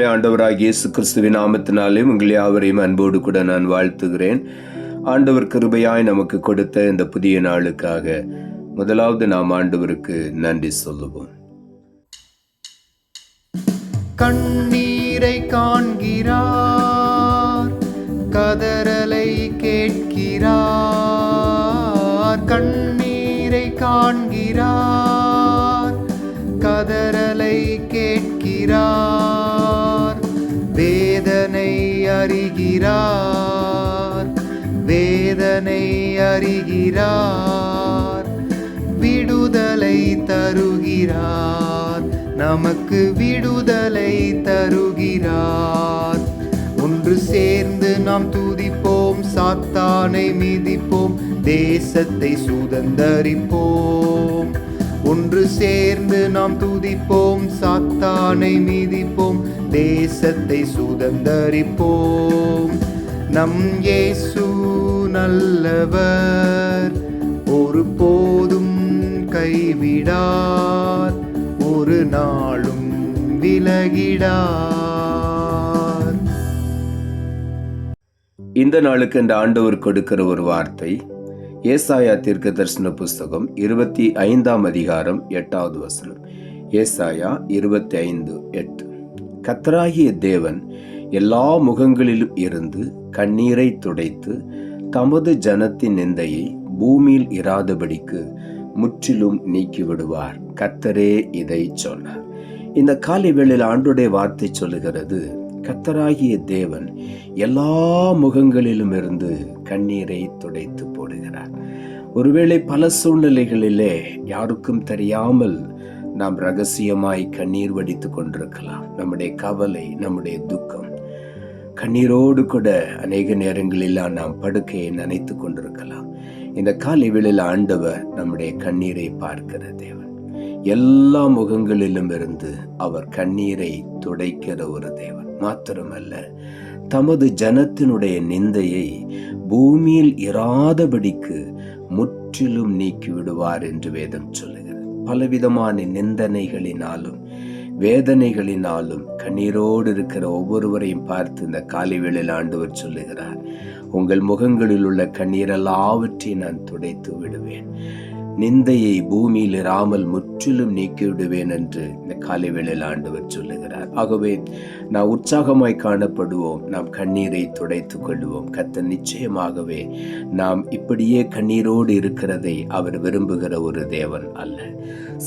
பிள்ளைகளே ஆண்டவராக இயேசு கிறிஸ்துவின் நாமத்தினாலே உங்களை யாவரையும் அன்போடு கூட நான் வாழ்த்துகிறேன். ஆண்டவர் கிருபையாய் நமக்கு கொடுத்த இந்த புதிய நாளுக்காக முதலாவது நாம் ஆண்டவருக்கு நன்றி சொல்லுவோம். கண்ணீரை காண்கிறார் கதறலை கேட்கிறார். கண்ணீரை காண்கிறார் கதறலை கேட்கிறார். அறிகிறார். வேதனை அறிகிறார். விடுதலை தருகிறார். நமக்கு விடுதலை தருகிறார். ஒன்று சேர்ந்து நாம் துதிப்போம் சாத்தானை மிதிப்போம் தேசத்தை சுதந்தரிப்போம். ஒன்று சேர்ந்து நாம் துதிப்போம் சாத்தானை மிதிப்போம் தேசத்தை சுதந்தரிப்போம். நம் இயேசு நல்லவர் ஒரு போதும் கைவிடார் ஒரு நாளும் விலகிடார். இந்த நாளுக்கு இந்த ஆண்டவர் கொடுக்கிற ஒரு வார்த்தை ஏசாயா தீர்க்க தரிசன புஸ்தகம் இருபத்தி ஐந்தாம் அதிகாரம் எட்டாவது வசனம். ஏசாயா இருபத்தி ஐந்து எட்டு. கத்தராகிய தேவன் எல்லா முகங்களிலும் இருந்து கண்ணீரை துடைத்து தமது ஜனத்தின் நிந்தையை பூமியில் இராதபடிக்கு முற்றிலும் நீக்கிவிடுவார். கத்தரே இதை சொன்னார். இந்த காலை வேளையில் ஆண்டுடைய வார்த்தை சொல்லுகிறது கத்தராகிய தேவன் எல்லா முகங்களிலும் இருந்து கண்ணீரை துடைத்து போடுகிறார். ஒருவேளை பல சூழ்நிலைகளிலே யாருக்கும் தெரியாமல் நாம் ரகசியமாய் கண்ணீர் வடித்து கொண்டிருக்கலாம். நம்முடைய கவலை நம்முடைய துக்கம். கண்ணீரோடு கூட அநேக நேரங்களிலாம் நாம் படுக்கையை நினைத்து கொண்டிருக்கலாம். இந்த காலை வேளையில் ஆண்டவர் நம்முடைய கண்ணீரை பார்க்கிற தேவன். எல்லா முகங்களிலும் இருந்து அவர் கண்ணீரை துடைக்கிற ஒரு தேவன். மாத்திரமல்ல தமது ஜனத்தினுடைய நிந்தையை பூமியில் இராதபடிக்கு முற்றிலும் நீக்கிவிடுவார் என்று வேதம் சொல்லுகிறது. பலவிதமான நிந்தனைகளினாலும் வேதனைகளினாலும் கண்ணீரோடு இருக்கிற ஒவ்வொருவரையும் பார்த்து இந்த காலை வேளையில் ஆண்டவர் சொல்லுகிறார் உங்கள் முகங்களில் உள்ள கண்ணீர் எல்லாவற்றையும் நான் துடைத்து விடுவேன். நிந்தையை பூமியில் இராமல் முற்றிலும் நீக்கிவிடுவேன் என்று இந்த காலை வேளையில் ஆண்டவர் சொல்லுகிறார். ஆகவே நாம் உற்சாகமாய் காணப்படுவோம். நாம் கண்ணீரை துடைத்துக் கொள்வோம். கத்த நிச்சயமாகவே நாம் இப்படியே கண்ணீரோடு இருக்கிறதை அவர் விரும்புகிற ஒரு தேவன் அல்ல.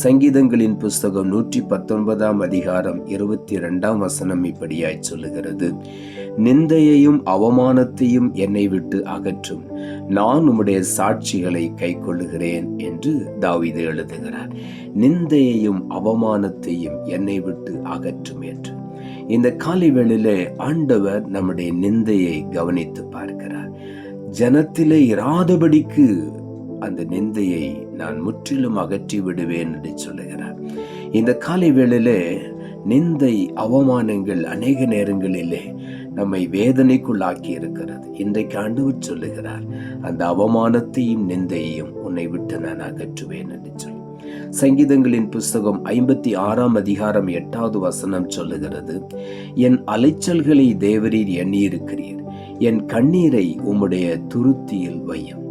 சங்கீதங்களின் புஸ்தகம் நூற்றி பத்தொன்பதாம் அதிகாரம் இருபத்தி இரண்டாம் வசனம் இப்படியாய் சொல்லுகிறது. நிந்தையையும் அவமானத்தையும் என்னை விட்டு அகற்றும். நான் உம்முடைய சாட்சிகளை கைக்கொள்ளுகிறேன் என்று தாவிது எழுதுகிறார். நிந்தையையும் அவமானத்தையும் என்னை விட்டு அகற்றும் என்று. இந்த காலை வேளையிலே ஆண்டவர் நம்முடைய நிந்தையை கவனித்து பார்க்கிறார். ஜனத்திலே இராதபடிக்கு அந்த நிந்தையை நான் முற்றிலும் அகற்றி விடுவேன் என்று சொல்லுகிறார். இந்த காலை வேளையிலே நிந்தை அவமானங்கள் அநேக நேரங்களிலே நம்மை வேதனைக்குள்ளாக்கி இருக்கிறது. இன்றைக்கு ஆண்டவர் சொல்லுகிறார் அந்த அவமானத்தையும் நிந்தையையும் உன்னை விட்டு நான் அகற்றுவேன் என்று சொல்லி. சங்கீதங்களின் புஸ்தகம் ஐம்பத்தி ஆறாம் அதிகாரம் எட்டாவது வசனம் சொல்லுகிறது என் அலைச்சல்களை தேவரீர் எண்ணியிருக்கிறீர். என் கண்ணீரை உம்முடைய துருத்தியில் வையும்.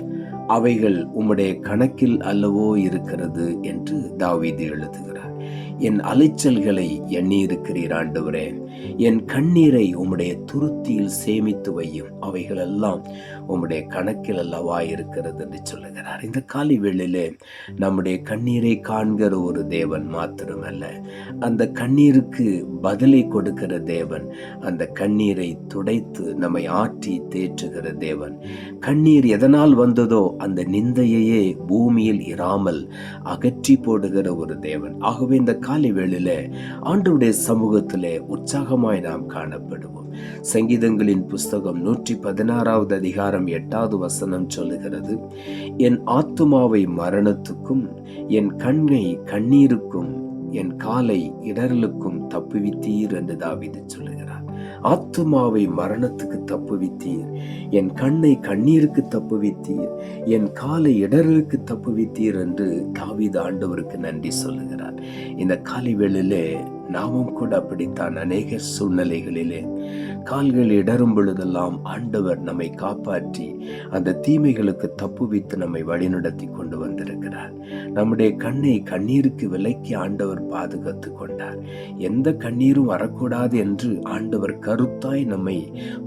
அவைகள் உம்முடைய கணக்கில் அல்லவோ இருக்கிறது என்று தாவீது எழுதுகிறார். என் அலைச்சல்களை எண்ணியிருக்கிறீர் ஆண்டவரே. என் கண்ணீரை உம்முடைய துருத்தியில் சேமித்து வையும் அவைகளெல்லாம் உம்முடைய கணக்கில் அல்லவா இருக்கிறது என்று சொல்லுகிறார். இந்த காலை வேளையிலே நம்முடைய கண்ணீரை காண்கிற ஒரு தேவன் மாத்திரமல்ல அந்த கண்ணீருக்கு பதிலை கொடுக்கிற தேவன் அந்த கண்ணீரை துடைத்து நம்மை ஆற்றி தேற்றுகிற தேவன். கண்ணீர் எதனால் வந்ததோ அந்த நிந்தையையே பூமியில் இராமல் அகற்றி போடுகிற ஒரு தேவன். ஆகவே இந்த காலை வேளையில ஆண்டவருடைய சமூகத்திலே உற்சாகமாய் நாம் காணப்படுவோம். சங்கீதங்களின் புஸ்தகம் நூற்றி பதினாறாவது அதிகாரம் எட்டாவது வசனம் சொல்லுகிறது என் ஆத்துமாவை மரணத்துக்கும் என் கண்ணை கண்ணீருக்கும் என் காலை இடரலுக்கும் தப்புவித்தீர் என்று தாவிது சொல்லுகிறார். ஆத்துமாவை மரணத்துக்கு தப்புவித்தீர் என் கண்ணை கண்ணீருக்கு தப்புவித்தீர் என் காலை இடரலுக்கு தப்புவித்தீர் என்று தாவித ஆண்டவருக்கு நன்றி சொல்லுகிறார். இந்த காலை வேளையிலே நாமும் கூட அப்படித்தான் அநேக சூழ்நிலைகளிலே கால்கள் இடரும் பொழுதெல்லாம் ஆண்டவர் நம்மை காப்பாற்றி அந்த தீமைகளுக்கு தப்புவித்து நம்மை வழிநடத்தி கொண்டு வந்திருக்கிறார். நம்முடைய கண்ணை கண்ணீருக்கு விலக்கி ஆண்டவர் பாதுகாத்து கொண்டார். எந்த கண்ணீரும் வரக்கூடாது என்று ஆண்டவர் கருத்தாய் நம்மை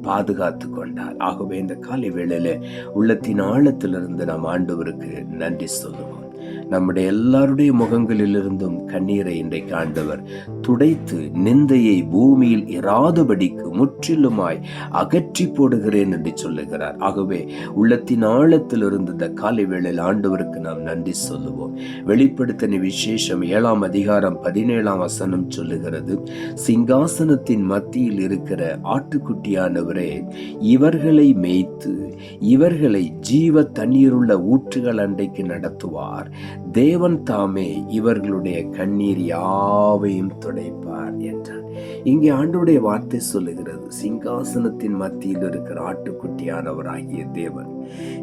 பாதுகாத்து கொண்டார். ஆகவே இந்த காலை வேளையில உள்ளத்தின் ஆழத்திலிருந்து நாம் ஆண்டவருக்கு நன்றி சொல்லுவோம். நம்முடைய எல்லாருடைய முகங்களிலிருந்தும் கண்ணீரை இன்றைக்கு ஆண்டவர் துடைத்து நிந்தையை பூமியில் இராதபடிக்கு முற்றிலுமாய் அகற்றி போடுகிறேன் என்று சொல்லுகிறார். ஆகவே உள்ளத்தின் ஆழத்தில் இந்த காலை வேளையில் ஆண்டவருக்கு நாம் நன்றி சொல்லுவோம். வெளிப்படுத்தின விசேஷம் ஏழாம் அதிகாரம் பதினேழாம் வசனம் சொல்லுகிறது சிங்காசனத்தின் மத்தியில் இருக்கிற ஆட்டுக்குட்டியானவரே இவர்களை மேய்த்து இவர்களை ஜீவ தண்ணீருள்ள ஊற்றுகள் அண்டைக்கு நடத்துவார். தேவன் தாமே இவர்களுடைய கண்ணீர் யாவையும் துடைப்பார் என்றார். இங்கே ஆண்டோடைய வார்த்தை சொல்லுகிறது சிங்காசனத்தின் மத்தியில் இருக்கிற ஆட்டுக்குட்டியானவராகிய தேவன்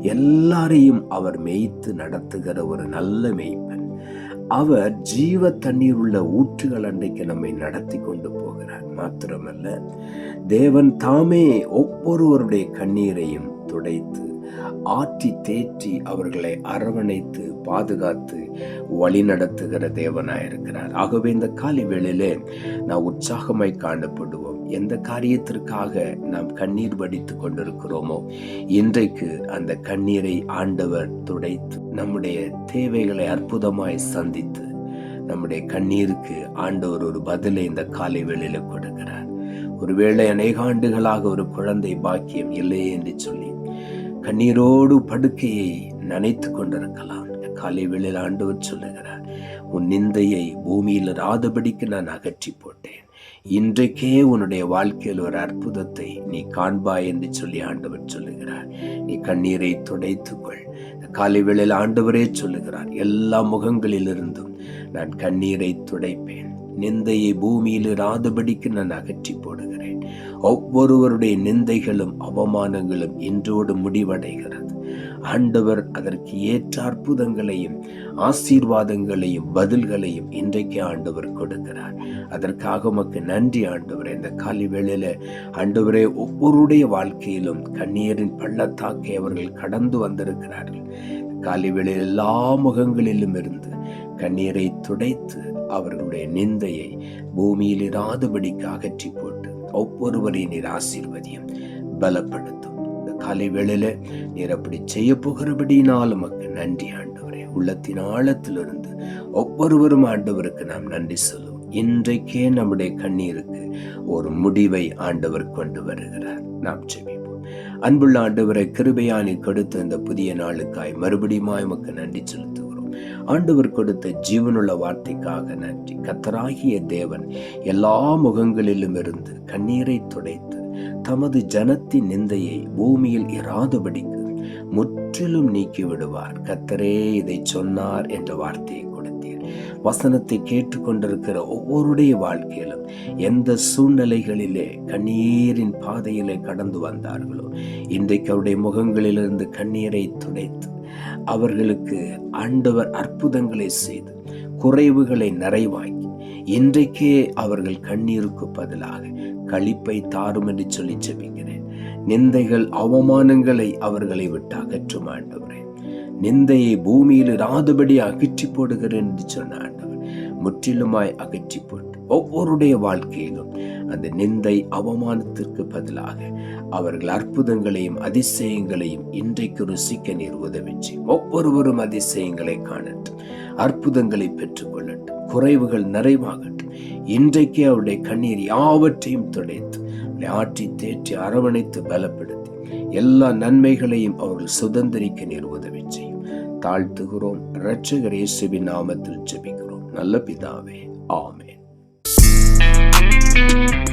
எல்லாரையும் அவர் மேய்த்து நடத்துகிற ஒரு நல்ல மேய்ப்பன். அவர் ஜீவ தண்ணீர் உள்ள ஊற்றுகள் அன்றைக்கு நம்மை நடத்தி கொண்டு போகிறார். மாத்திரமல்ல தேவன் தாமே ஒவ்வொருவருடைய கண்ணீரையும் துடைத்து ஆற்றி தேற்றி அவர்களை அரவணைத்து பாதுகாத்து வழி நடத்துகிற தேவனாயிருக்கிறார் ஆகவே இந்த காலை வேளையிலே நாம் உற்சாகமாய் காணப்படுவோம். எந்த காரியத்திற்காக நாம் கண்ணீர் வடித்து கொண்டிருக்கிறோமோ இன்றைக்கு அந்த கண்ணீரை ஆண்டவர் துடைத்து நம்முடைய தேவைகளை அற்புதமாய் சந்தித்து நம்முடைய கண்ணீருக்கு ஆண்டவர் ஒரு பதிலை இந்த காலை வேளையில கொடுக்கிறார். ஒருவேளை அநேக ஆண்டுகளாக ஒரு குழந்தை பாக்கியம் இல்லையே என்று சொல்லி கண்ணீரோடு படுக்கையை நனைத்து கொண்டிருக்கலாம். காலை வேளையில் ஆண்டவர் சொல்லுகிறார் உன் நிந்தையை பூமியில் ராதபடிக்கு நான் அகற்றி போட்டேன். இன்றைக்கே உன்னுடைய வாழ்க்கையில் ஒரு அற்புதத்தை நீ காண்பாய் என்று சொல்லி ஆண்டவர் சொல்லுகிறார். நீ கண்ணீரை துடைத்துக்கொள் காலை வேளையில் ஆண்டவரே சொல்லுகிறார் எல்லா முகங்களிலிருந்தும் நான் கண்ணீரை துடைப்பேன். நிந்தையை பூமியில் இராதபடிக்கு நான் அகற்றி போடுகிறேன். ஒவ்வொருவருடைய நிந்தைகளும் அவமானங்களும் இன்றோடு முடிவடைகிறது. ஆண்டவர் அதற்கு ஏற்ற அற்புதங்களையும் ஆசீர்வாதங்களையும் பதில்களையும் இன்றைக்கு ஆண்டவர் கொடுக்கிறார். அதற்காக உமக்கு நன்றி ஆண்டவர். இந்த காலி வேளையில ஆண்டவரே ஒவ்வொருடைய வாழ்க்கையிலும் கண்ணீரின் பள்ளத்தாக்கை அவர்கள் கடந்து வந்திருக்கிறார்கள். காலை வேளையில் எல்லா முகங்களிலும் இருந்து கண்ணீரை துடைத்து அவர்களுடைய நிந்தையை பூமியில் இராதபடிக்கு அகற்றி போட்டு ஒவ்வொருவரையும் நீர் ஆசீர்வதியும் பலப்படுத்தும். இந்த காலை வேளையில நீர் அப்படி செய்ய போகிறபடினால் உமக்கு நன்றி ஆண்டவரே. உள்ளத்தின் ஆழத்திலிருந்து ஒவ்வொருவரும் ஆண்டவருக்கு நாம் நன்றி சொல்லுவோம். இன்றைக்கே நம்முடைய கண்ணீருக்கு ஒரு முடிவை ஆண்டவர் கொண்டு வருகிறார். நாம் செவிப்போம் அன்புள்ள ஆண்டவரை கிருபையானி கொடுத்த இந்த புதிய நாளுக்காய் மறுபடியும் உமக்கு நன்றி செலுத்துவோம் ஆண்டவர் கொடுத்த ஜீவனுள்ள வார்த்தைக்காக நன்றி. கத்தராகிய தேவன் எல்லா முகங்களிலும் இருந்து கண்ணீரை துடைத்து தமது ஜனத்தின் நிந்தையை பூமியில் இராதபடிக்கு முற்றிலும் நீக்கி விடுவார் கத்தரே இதை சொன்னார் என்ற வார்த்தையை கொடுத்தீர். வசனத்தை கேட்டுக்கொண்டிருக்கிற ஒவ்வொருடைய வாழ்க்கையிலும் எந்த சூழ்நிலைகளிலே கண்ணீரின் பாதையிலே கடந்து வந்தார்களோ இன்றைக்கு அவருடைய முகங்களிலிருந்து கண்ணீரை துடைத்து அவர்களுக்கு ஆண்டவர் அற்புதங்களை செய்து குறைவுகளை நிறைவாக்கி இன்றைக்கே அவர்கள் கண்ணீருக்கு பதிலாக களிப்பை தாரும் என்று சொல்லி ஜெபிக்கிறேன். நிந்தைகள் அவமானங்களை அவர்களை விட்டு அகற்றும் ஆண்டவரே. நிந்தையை பூமியில் இராதபடி அகற்றி போடுகிறேன் என்று சொன்ன ஆண்டவர் முற்றிலுமாய் அகற்றி போட்டு ஒவ்வொருடைய வாழ்க்கையிலும் அந்த நிந்தை அவமானத்திற்கு பதிலாக அவர்கள் அற்புதங்களையும் அதிசயங்களையும் இன்றைக்கு ருசிக்க நீர் உதவி ஒவ்வொருவரும் அதிசயங்களை காணட்டும் அற்புதங்களை பெற்றுக்கொள்ளட்டும் குறைவுகள் நிறைவாகட்டும். இன்றைக்கே அவருடைய கண்ணீர் யாவற்றையும் துடைத்து ஆற்றி தேற்றி அரவணைத்து பலப்படுத்தி எல்லா நன்மைகளையும் அவர்கள் சுதந்திரிக்க நீர் உதவி செய்யும் தாழ்த்துகிறோம். இரட்சகர் இயேசுவின் நாமத்தில் ஜெபிக்கிறோம். நல்ல பிதாவே ஆமே Thank you.